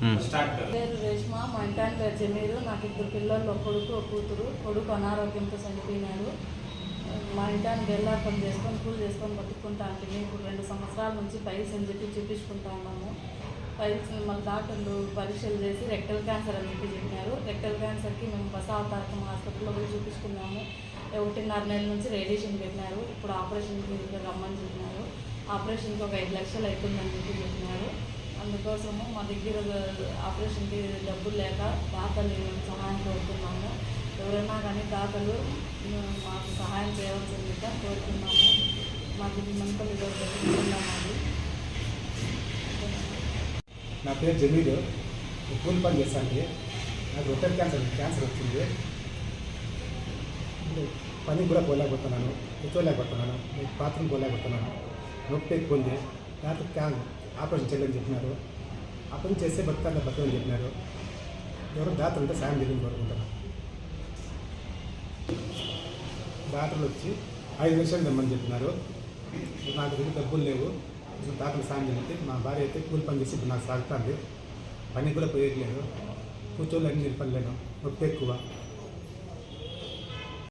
పేరు రేష్మ మా ఇంటాయన పేరు జమీరు. నాకు ఇద్దరు పిల్లలు ఒక కొడుకు ఒక కూతురు. కొడుకు అనారోగ్యంతో చనిపోయినాడు. మా ఇంటాన్ని బెల్లార్ పని చేసుకొని కూలి చేసుకొని బతుక్కుంటా అంటే ఇప్పుడు రెండు సంవత్సరాల నుంచి పైల్స్ అని చెప్పి చూపించుకుంటా ఉన్నాము. పైల్స్ మళ్ళీ డాక్టర్లు పరీక్షలు చేసి రెక్టల్ క్యాన్సర్ అని చెప్పి చెప్పినారు. రెక్టల్ క్యాన్సర్కి మేము బసావతారకం హాస్పిటల్లో పోయి చూపించుకున్నాము. ఒకటిన్నర నెల నుంచి రేడియేషన్ పెట్టినారు. ఇప్పుడు ఆపరేషన్కి రమ్మని చెప్పినారు. ఆపరేషన్కి ఒక ఐదు లక్షలు అవుతుందని చెప్పి చెప్పినారు. అందుకోసము మా దగ్గర ఆపరేషన్కి డబ్బులు లేక దాతలు సహాయం కోరుతున్నాము ఎవరైనా కానీ దాతలు మాకు సహాయం చేయవలసిందిగా కోరుతున్నాము. మాకు ఇది మంతలు జరుగుతుందా నా పేరు జమీలు. నేను కూలి పని చేస్తాను నాకు రొట్టెల్ క్యాన్సర్ క్యాన్సర్ వచ్చింది. పని కూడా పోలేకపోతున్నాను కూర్చోలేకపోతున్నాను బాత్రూమ్ పోలేకపోతున్నాను నొప్పి ఎక్కువ ఉంది. డాక్టర్ క్యాన్ ఆపరేషన్ చేయాలని చెప్పినారు. ఆపరేషన్ చేస్తే బతకాలి బతకని చెప్పినారు. ఎవరు దాతలు ఉంటే సాయం చేయడం కోరుకుంటారు. డాక్టర్లు వచ్చి ఐదు లక్షలు తెమ్మని చెప్పినారు. నాకు దగ్గర డబ్బులు లేవు. డాక్టర్లు సాయం చేయండి మా భార్య అయితే కూలి పని చేసి నాకు సాగుతుంది. పని కూడా పోయట్లేదు కూర్చోలేని నిలబడలేను. నొప్పి ఎక్కువ.